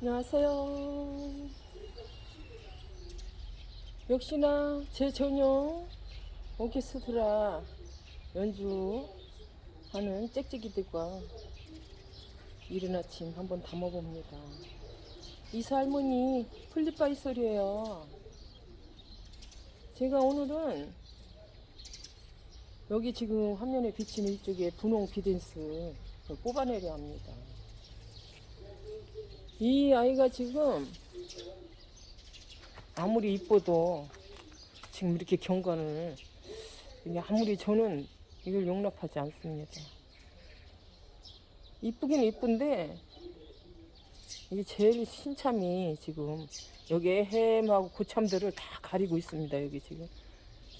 안녕하세요. 역시나 제 전용 오케스트라 연주하는 짹짹이들과 이른 아침 한번 담아봅니다. 이사 할머니 플립바이 소리예요. 제가 오늘은 여기 지금 화면에 비치는 이쪽에 분홍 비댄스 뽑아내려 합니다. 이 아이가 지금 아무리 이뻐도 지금 이렇게 경관을 아무리 저는 이걸 용납하지 않습니다. 이쁘긴 이쁜데 이게 제일 신참이 지금 여기에 햄하고 고참들을 다 가리고 있습니다. 여기 지금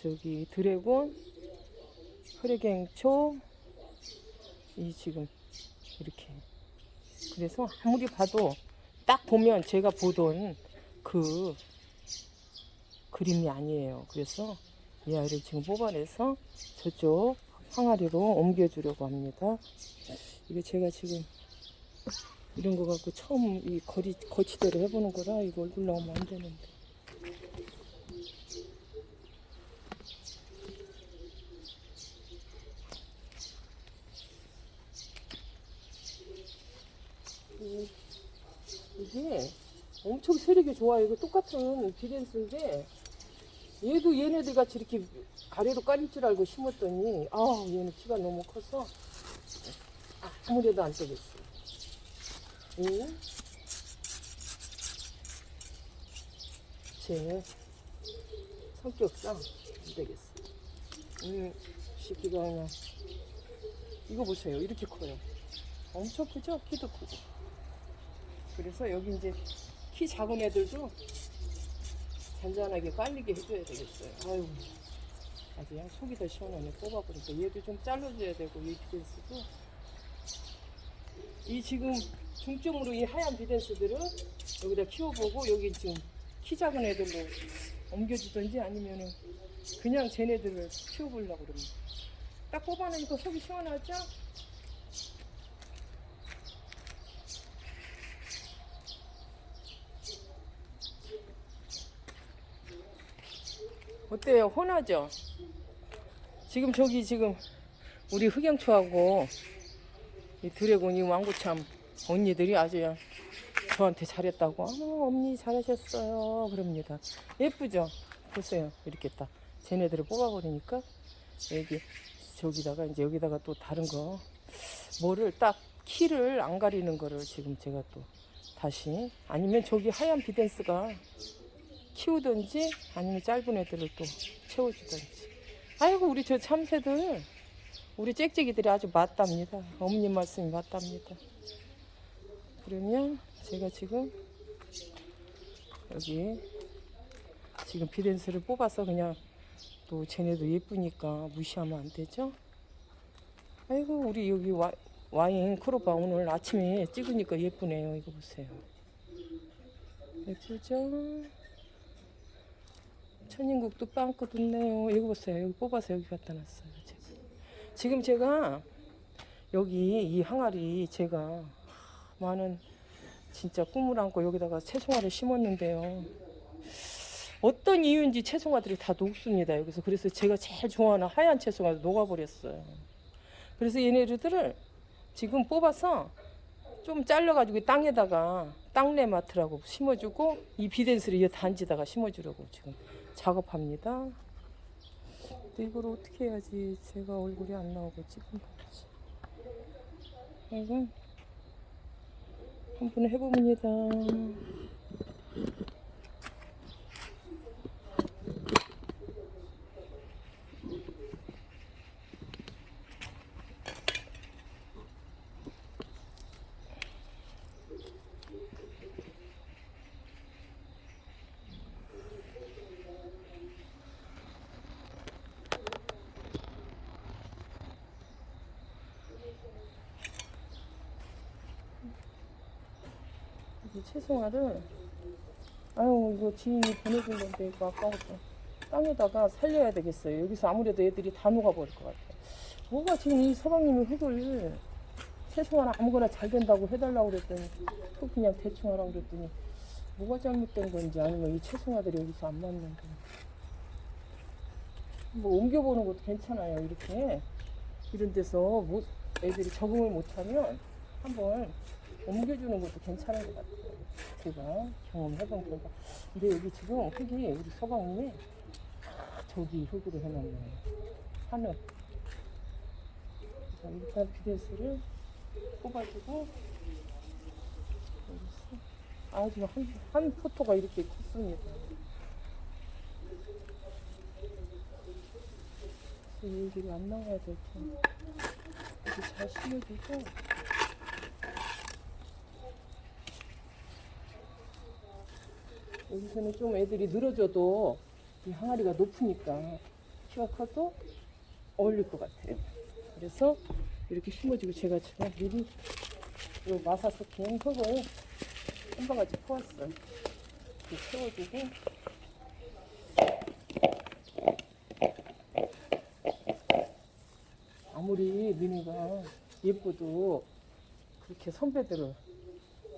저기 드래곤, 흐레갱초 이 지금 이렇게 그래서 아무리 봐도 딱 보면 제가 보던 그 그림이 아니에요. 그래서 이 아이를 지금 뽑아내서 저쪽 항아리로 옮겨주려고 합니다. 이게 제가 지금 이런 거 갖고 처음 이 거리 거치대로 해보는 거라 이거 얼굴 나오면 안 되는데. 이게 엄청 세력이 좋아요. 이거 똑같은 비덴스인데 얘도 얘네들 같이 이렇게 가래로 깔릴 줄 알고 심었더니 아 얘는 키가 너무 커서 아무래도 안 되겠어. 이제 성격상 안 되겠어. 이 새끼가 그냥 이거 보세요. 이렇게 커요. 엄청 크죠? 키도 크고. 그래서 여기 이제 키 작은 애들도 잔잔하게 깔리게 해줘야 되겠어요. 아유, 아주 그냥 속이 더 시원하네. 뽑아보니까 얘도 좀 잘라줘야 되고, 이 비덴스도. 이 지금 중점으로 이 하얀 비덴스들을 여기다 키워보고, 여기 지금 키 작은 애들로 옮겨주든지 아니면은 그냥 쟤네들을 키워보려고 그럽니다. 딱 뽑아내니까 속이 시원하죠? 어때요? 혼하죠? 지금 저기 지금 우리 흑영초하고 이 드래곤이 왕구참 언니들이 아주 저한테 잘했다고 어머 언니 잘하셨어요 그럽니다 예쁘죠? 보세요 이렇게 딱 쟤네들을 뽑아버리니까 여기 저기다가 이제 여기다가 또 다른 거 뭐를 딱 키를 안 가리는 거를 지금 제가 또 다시 아니면 저기 하얀 비덴스가 키우든지 아니면 짧은 애들을 또 채워주든지. 아이고 우리 저 참새들 우리 짹짹이들이 아주 맞답니다. 어머님 말씀이 맞답니다. 그러면 제가 지금 여기 지금 비덴스를 뽑아서 그냥 또 쟤네도 예쁘니까 무시하면 안 되죠? 아이고 우리 여기 와, 와인 크로바 오늘 아침에 찍으니까 예쁘네요. 이거 보세요. 예쁘죠? 천인국도 빵긋 웃네요. 이거 보세요. 여기 뽑아서 여기 갖다 놨어요. 제가. 지금 제가 여기 이 항아리 제가 많은 진짜 꿈을 안고 여기다가 채송화를 심었는데요. 어떤 이유인지 채송화들이 다 녹습니다. 여기서 그래서 제가 제일 좋아하는 하얀 채송화도 녹아버렸어요. 그래서 얘네들을 지금 뽑아서 좀 잘라가지고 땅에다가 땅레마트라고 심어주고 이 비덴스를 이 단지다가 심어주려고 지금 작업합니다. 이걸 어떻게 해야지 제가 얼굴이 안 나오고 찍은 거지. 이거 한번 해봅니다. 이 채송화를 아유 이거 지인이 보내준 건데 이거 아까워서 땅에다가 살려야 되겠어요. 여기서 아무래도 애들이 다 녹아버릴 것 같아요. 뭐가 지금 이 서방님이 흙을 채소 하나 아무거나 잘 된다고 해달라고 그랬더니 또 그냥 대충 하라고 그랬더니 뭐가 잘못된 건지 아니면 이 채소나들이 여기서 안 맞는 건지 뭐 옮겨보는 것도 괜찮아요 이렇게 이런 데서 못, 애들이 적응을 못하면 한번 옮겨주는 것도 괜찮은 것 같아요. 제가 경험해본 결과 근데 여기 지금 흙이 우리 서방님이 다 저기 흙으로 해놨네요. 하늘. 자, 일단 비데스를 뽑아주고 아 지금 한, 한 포토가 이렇게 컸습니다. 여기가 안 나와야 될 텐데. 여기 잘 심어주고 여기서는 좀 애들이 늘어져도 이 항아리가 높으니까 키가 커도 어울릴 것 같아요. 그래서 이렇게 심어주고 제가 지금 미리 이 마사 섞인 흙을 한 바가지 퍼왔어요. 이렇게 채워주고 아무리 미니가 예뻐도 그렇게 선배들을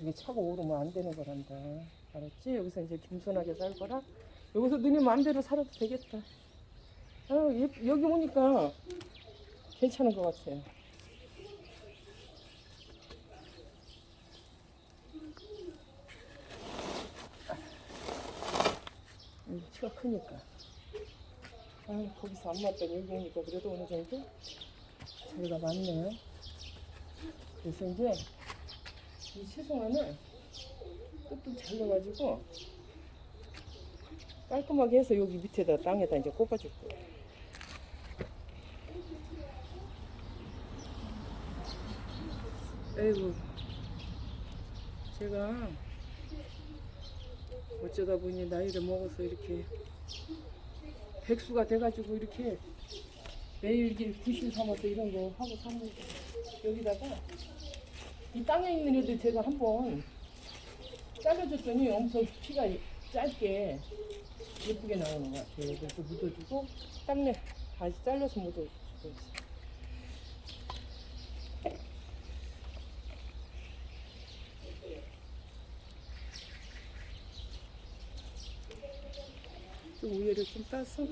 이렇게 차고 오르면 안 되는 거란다. 알았지? 여기서 이제 겸손하게 살 거라. 여기서 너네 마음대로 살아도 되겠다. 아, 예- 여기 오니까 괜찮은 것 같아요. 음, 키가 크니까. 아, 거기서 안 맞더니 여기 오니까 그래도 어느 정도 자리가 많네요. 그래서 이제 이 채송화는 끝도 잘라가지고 깔끔하게 해서 여기 밑에다 땅에다 이제 꼽아줄 거예요. 아이고 제가 어쩌다 보니 나이를 먹어서 이렇게 백수가 돼가지고 이렇게 매일 이렇게 구실 삼아서 이런 거 하고 사는 여기다가 이 땅에 있는 애들 제가 한번 잘라줬더니 엄청 피가 짧게 예쁘게 나오는 것 같아요. 그래서 묻어주고 땅내 다시 잘라서 묻어주고 있어요. 좀 우유를 좀 따서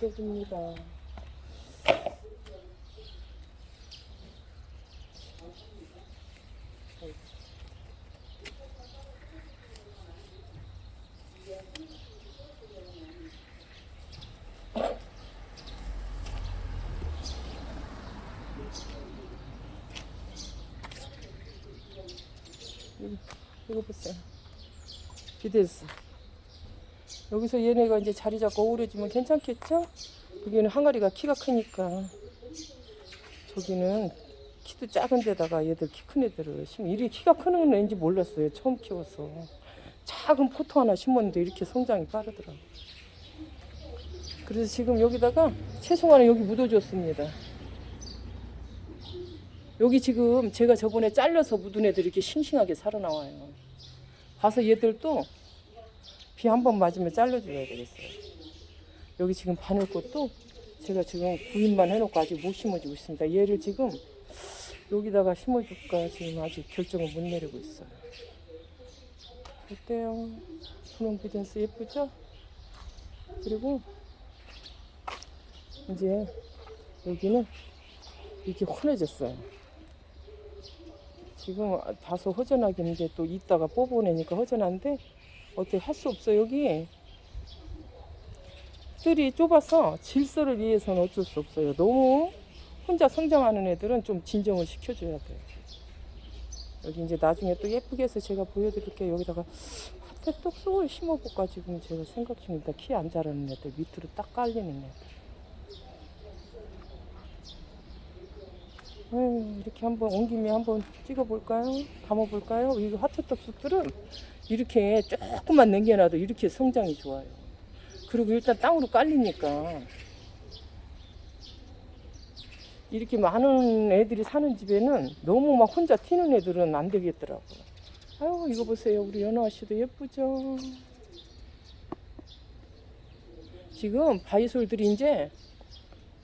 묻어줍니다. 이거, 이거 보세요. 비데스. 여기서 얘네가 이제 자리 잡고 오래지면 괜찮겠죠? 여기는 항아리가 키가 크니까. 저기는 키도 작은 데다가 얘들 키 큰 애들을 심어. 이렇게 키가 크는 애인지 몰랐어요. 처음 키워서. 작은 포토 하나 심었는데 이렇게 성장이 빠르더라고요. 그래서 지금 여기다가 채송화는 여기 묻어줬습니다. 여기 지금 제가 저번에 잘려서 묻은 애들이 이렇게 싱싱하게 살아나와요. 봐서 얘들도 비 한 번 맞으면 잘라줘야 되겠어요. 여기 지금 바늘꽃도 제가 지금 구입만 해놓고 아직 못 심어주고 있습니다. 얘를 지금 여기다가 심어줄까 지금 아직 결정을 못 내리고 있어요. 어때요? 분홍 비덴스 예쁘죠? 그리고 이제 여기는 이렇게 환해졌어요. 지금 다소 허전하긴 한데 또 이따가 뽑아내니까 허전한데 어떻게 할 수 없어 여기. 뜰이 좁아서 질서를 위해서는 어쩔 수 없어요. 너무 혼자 성장하는 애들은 좀 진정을 시켜줘야 돼요. 여기 이제 나중에 또 예쁘게 해서 제가 보여드릴게요. 여기다가 핫팩 떡속을 심어볼까 지금 제가 생각 중입니다. 키 안 자라는 애들 밑으로 딱 깔리는 애들. 이렇게 한번 온 김에 한번 찍어볼까요? 담아볼까요? 이거 하트 떡쑥들은 이렇게 조금만 남겨놔도 이렇게 성장이 좋아요. 그리고 일단 땅으로 깔리니까 이렇게 많은 애들이 사는 집에는 너무 막 혼자 튀는 애들은 안 되겠더라고. 아유 이거 보세요 우리 연아 씨도 예쁘죠. 지금 바이솔들이 이제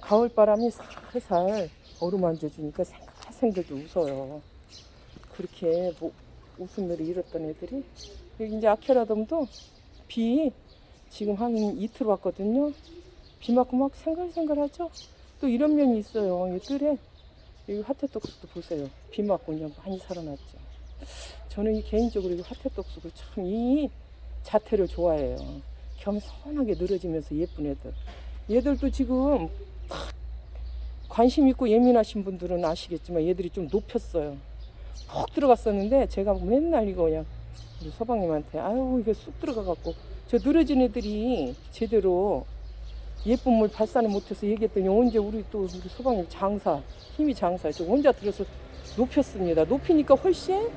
가을 바람이 살살 어루만져 주니까 생글생글 웃어요. 그렇게 뭐 웃음을 잃었던 애들이 여기 이제 아케라돔도 비 지금 한 이틀 왔거든요. 비 맞고 막 생글생글하죠. 또 이런 면이 있어요. 이 뜰에 여기 하태떡수도 보세요. 비 맞고 그냥 많이 살아났죠. 저는 이 개인적으로 이 하태떡수도 참이 자태를 좋아해요. 겸손하게 늘어지면서 예쁜 애들. 얘들도 지금 탁 관심 있고 예민하신 분들은 아시겠지만 얘들이 좀 높였어요. 푹 들어갔었는데 제가 맨날 이거 그냥 우리 서방님한테 아유 이게 쑥 들어가 갖고 저 늘어진 애들이 제대로 예쁜 물 발산을 못해서 얘기했더니 언제 우리 또 우리 소방님 장사 힘이 장사 저 혼자 들어서 높였습니다. 높이니까 훨씬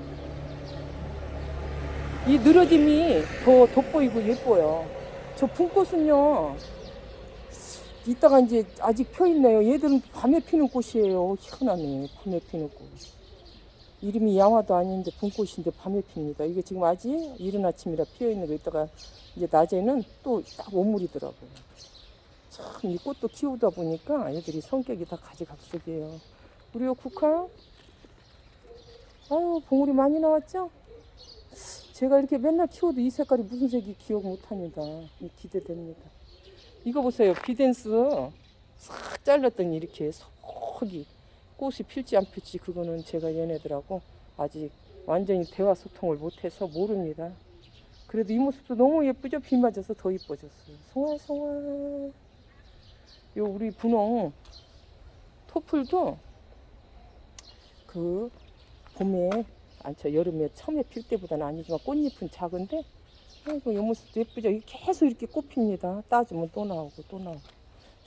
이 늘어짐이 더 돋보이고 예뻐요. 저 분꽃은요 이따가 이제 아직 펴 있네요. 얘들은 밤에 피는 꽃이에요. 희한하네. 밤에 피는 꽃 이름이 양화도 아닌데 분꽃인데 밤에 핍니다 이게 지금 아직 이른 아침이라 피어 있는 거 이따가 이제 낮에는 또 딱 오물이더라고요 참 이 꽃도 키우다 보니까 애들이 성격이 다 가지각색이에요. 우리 요 국화 아유 봉우리 많이 나왔죠? 제가 이렇게 맨날 키워도 이 색깔이 무슨 색이 기억 못합니다. 이 기대됩니다. 이거 보세요. 비댄스 싹 잘랐더니 이렇게 속이 꽃이 필지 안 필지 그거는 제가 얘네들하고 아직 완전히 대화 소통을 못해서 모릅니다. 그래도 이 모습도 너무 예쁘죠? 비 맞아서 더 이뻐졌어요. 송알송알. 요 우리 분홍 토플도 그 봄에 아니 저 여름에 처음에 필 때보다는 아니지만 꽃잎은 작은데 아이고 요 모습도 예쁘죠 계속 이렇게 꽃 핍니다 따주면 또 나오고 또 나오고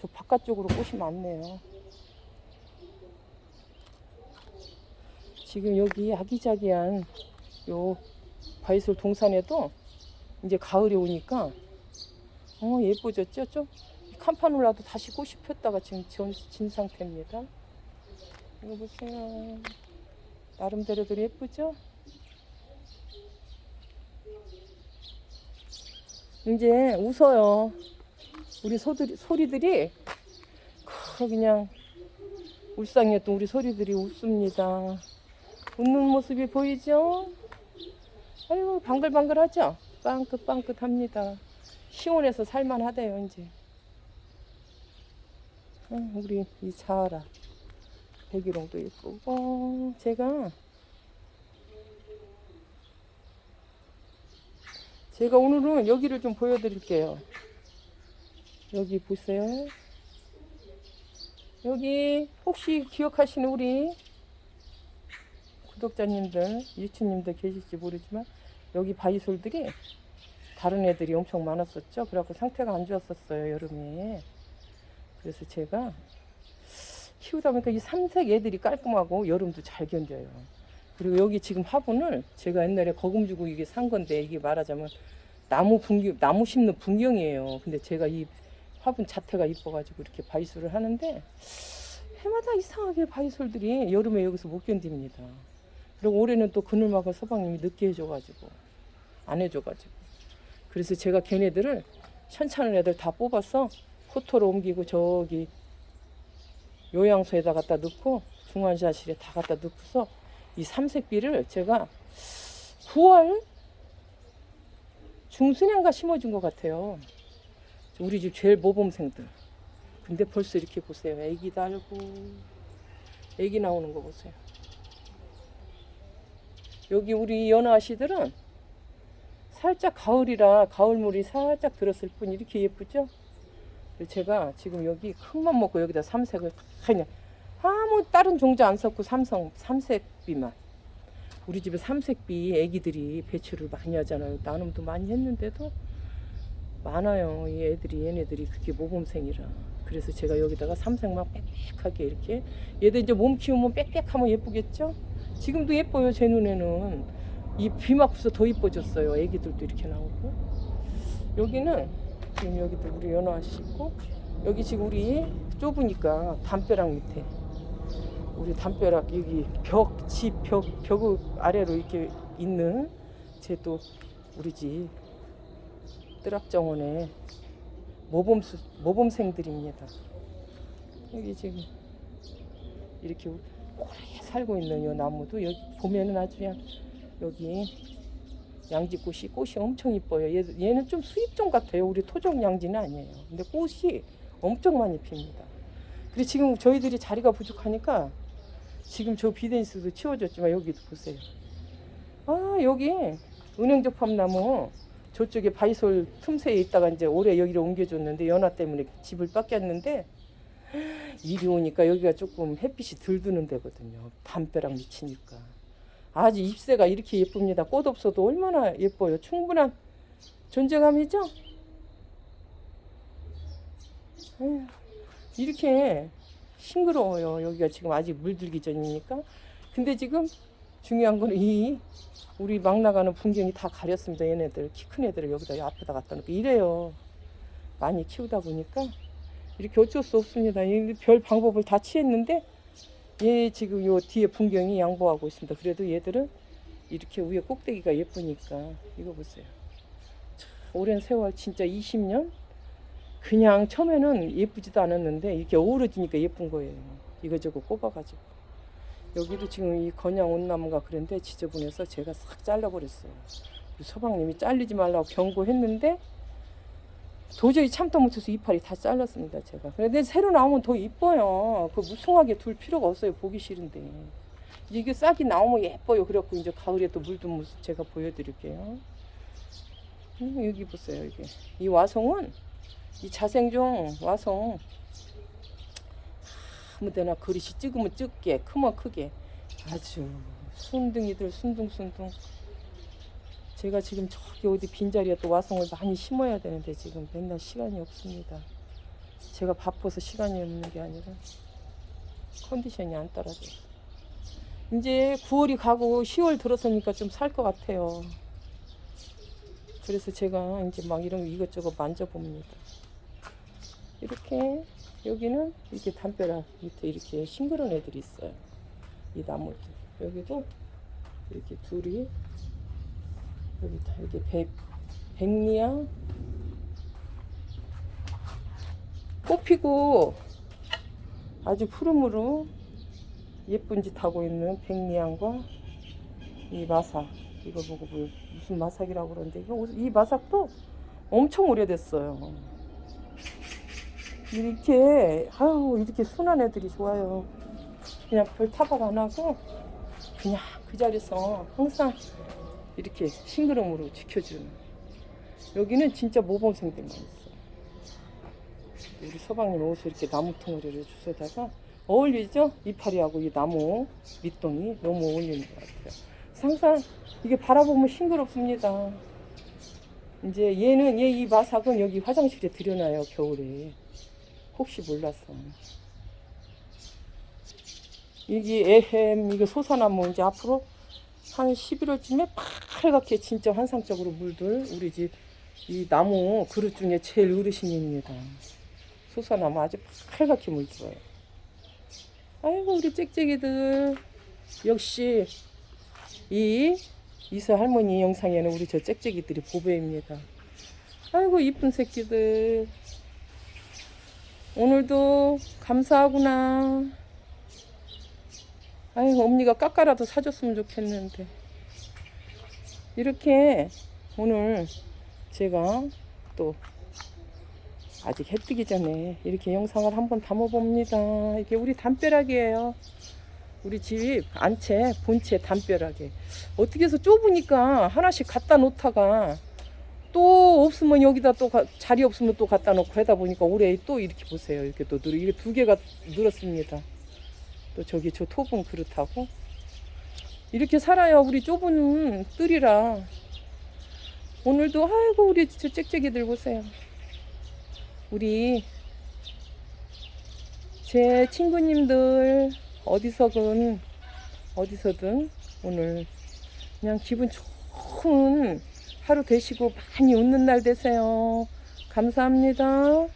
저 바깥쪽으로 꽃이 많네요 지금 여기 아기자기한 요 바이솔 동산에도 이제 가을이 오니까 어 예뻐졌죠 좀 캄파놀라도 다시 꽃이 폈다가 지금 진, 진 상태입니다. 이거 보세요. 나름대로도 예쁘죠? 이제 웃어요. 우리 소들이, 소리들이 크, 그냥 울상이었던 우리 소리들이 웃습니다. 웃는 모습이 보이죠? 아이고 방글방글하죠? 빵긋빵긋합니다. 시원해서 살만하대요 이제. 응, 우리 이 자아라 백일홍도 예쁘고 제가 제가 오늘은 여기를 좀 보여드릴게요 여기 보세요 여기 혹시 기억하시는 우리 구독자님들 유치님들 계실지 모르지만 여기 바이솔들이 다른 애들이 엄청 많았었죠 그래갖고 상태가 안 좋았었어요 여름에 그래서 제가 키우다 보니까 이 삼색 애들이 깔끔하고 여름도 잘 견뎌요. 그리고 여기 지금 화분을 제가 옛날에 거금 주고 이게 산 건데 이게 말하자면 나무 분기 나무 심는 분경이에요. 근데 제가 이 화분 자태가 이뻐가지고 이렇게 바이솔을 하는데 해마다 이상하게 바이솔들이 여름에 여기서 못 견딥니다. 그리고 올해는 또 그늘막을 서방님이 늦게 해줘가지고 안 해줘가지고 그래서 제가 걔네들을 천찮은 애들 다 뽑아서 코토로 옮기고 저기 요양소에다 갖다 넣고 중환자실에 다 갖다 넣고서 이 삼색비를 제가 9월 중순인가 심어준 것 같아요. 우리 집 제일 모범생들. 근데 벌써 이렇게 보세요. 애기 달고 애기 나오는 거 보세요. 여기 우리 연하시들은 살짝 가을이라 가을물이 살짝 들었을 뿐 이렇게 예쁘죠? 제가 지금 여기 큰맘 먹고 여기다 삼색을 다 그냥 아무 다른 종자 안 섞고 삼성 삼색비만. 우리 집에 삼색비 애기들이 배출을 많이 하잖아요. 나눔도 많이 했는데도 많아요. 이 애들이 얘네들이 그게 모범생이라. 그래서 제가 여기다가 삼색만 빽빽하게 이렇게 얘들 이제 몸 키우면 빽빽하면 예쁘겠죠 지금도 예뻐요 제 눈에는. 이 비 맞고서 더 이뻐졌어요. 애기들도 이렇게 나오고. 여기는 지금 여기도 우리 연화 씨 있고 여기 지금 우리 좁으니까 담벼락 밑에. 우리 담벼락 여기 벽, 집 벽, 벽 아래로 이렇게 있는 제 또 우리 집 뜰앞정원에 모범수, 모범생들입니다. 여기 지금 이렇게 오래 살고 있는 이 나무도 여기 보면은 아주 그냥 여기 양지꽃이 꽃이 엄청 이뻐요. 얘, 얘는 좀 수입종 같아요. 우리 토종 양지는 아니에요. 근데 꽃이 엄청 많이 핍니다. 그리고 지금 저희들이 자리가 부족하니까 지금 저 비덴스도 치워졌지만 여기도 보세요. 아 여기 은행접합나무 저쪽에 바이솔 틈새에 있다가 이제 올해 여기로 옮겨줬는데 연화 때문에 집을 뺏겼는데 이리 오니까 여기가 조금 햇빛이 덜 드는 데거든요. 담벼락 미치니까. 아주 잎새가 이렇게 예쁩니다. 꽃 없어도 얼마나 예뻐요. 충분한 존재감이죠? 이렇게 싱그러워요. 여기가 지금 아직 물들기 전이니까. 근데 지금 중요한 거는 이 우리 막 나가는 풍경이 다 가렸습니다. 얘네들 키 큰 애들을 여기다 앞에다 갖다 놓고 이래요. 많이 키우다 보니까 이렇게 어쩔 수 없습니다. 이별 방법을 다 취했는데 얘 지금 요 뒤에 풍경이 양보하고 있습니다. 그래도 얘들은 이렇게 위에 꼭대기가 예쁘니까 이거 보세요. 참, 오랜 세월 진짜 20년 그냥 처음에는 예쁘지도 않았는데 이렇게 어우러지니까 예쁜 거예요. 이거저거 꼽아가지고 여기도 지금 이 건양 온나무가 그런데 지저분해서 제가 싹 잘라버렸어요. 서방님이 잘리지 말라고 경고했는데 도저히 참다 못해서 이파리 다 잘랐습니다 제가. 그런데 새로 나오면 더 이뻐요. 그 무성하게 둘 필요가 없어요 보기 싫은데. 이게 싹이 나오면 예뻐요. 그래갖고 이제 가을에 또 물든 제가 보여드릴게요. 음, 여기 보세요 여기 이 와송은 이 자생종 와송 아무 데나 그릇이 찍으면 찍게 크면 크게. 아주 순둥이들 순둥순둥 제가 지금 저기 어디 빈자리에 또 와송을 많이 심어야 되는데 지금 맨날 시간이 없습니다. 제가 바빠서 시간이 없는 게 아니라 컨디션이 안 따라줘요. 이제 9월이 가고 10월 들어서니까 좀 살 것 같아요. 그래서 제가 이제 막 이런 거 이것저것 만져봅니다. 이렇게 여기는 이렇게 담벼락 밑에 이렇게 싱그러운 애들이 있어요. 이 나무들. 여기도 이렇게 둘이 여기 다 이렇게 백, 백리향 꽃 피고 아주 푸름으로 예쁜 짓 하고 있는 백리향과 이 마삭 이거 보고 뭐 무슨 마삭이라고 그러는데 이거 이 마삭도 엄청 오래됐어요. 이렇게 아우 이렇게 순한 애들이 좋아요. 그냥 별 타박 안 하고 그냥 그 자리에서 항상 이렇게 싱그러움으로 지켜주는 여기는 진짜 모범생들만 있어. 우리 서방님 옷을 이렇게 나무 덩어리를 주워다가 어울리죠? 이파리하고 이 나무 밑동이 너무 어울리는 것 같아요. 항상 이게 바라보면 싱그럽습니다. 이제 얘는 얘 이 마삭은 여기 화장실에 들여놔요 겨울에 혹시 몰라서 이게 에헴 이거 소사나무 이제 앞으로 한 11월쯤에 빨갛게 진짜 환상적으로 물들 우리 집 이 나무 그릇 중에 제일 어르신입니다. 소사나무 아주 빨갛게 물들어요. 아이고 우리 짹짹이들 역시 이 이서 할머니 영상에는 우리 저 짹짹이들이 보배입니다. 아이고 이쁜 새끼들 오늘도 감사하구나. 아유, 엄니가 깎아라도 사줬으면 좋겠는데. 이렇게 오늘 제가 또 아직 해 뜨기 전에 이렇게 영상을 한번 담아 봅니다. 이게 우리 담벼락이에요. 우리 집 안채, 본채 담벼락에. 어떻게 해서 좁으니까 하나씩 갖다 놓다가 또 없으면 여기다 또 가- 자리 없으면 또 갖다 놓고 하다 보니까 올해 또 이렇게 보세요. 이렇게 또 늘, 이게 두 개가 늘었습니다. 또 저기 저 톱은 그렇다고. 이렇게 살아야 우리 좁은 뜰이라. 오늘도 아이고 우리 저 짹짹이들 보세요. 우리 제 친구님들 어디서든 어디서든 오늘 그냥 기분 좋은 하루 되시고 많이 웃는 날 되세요. 감사합니다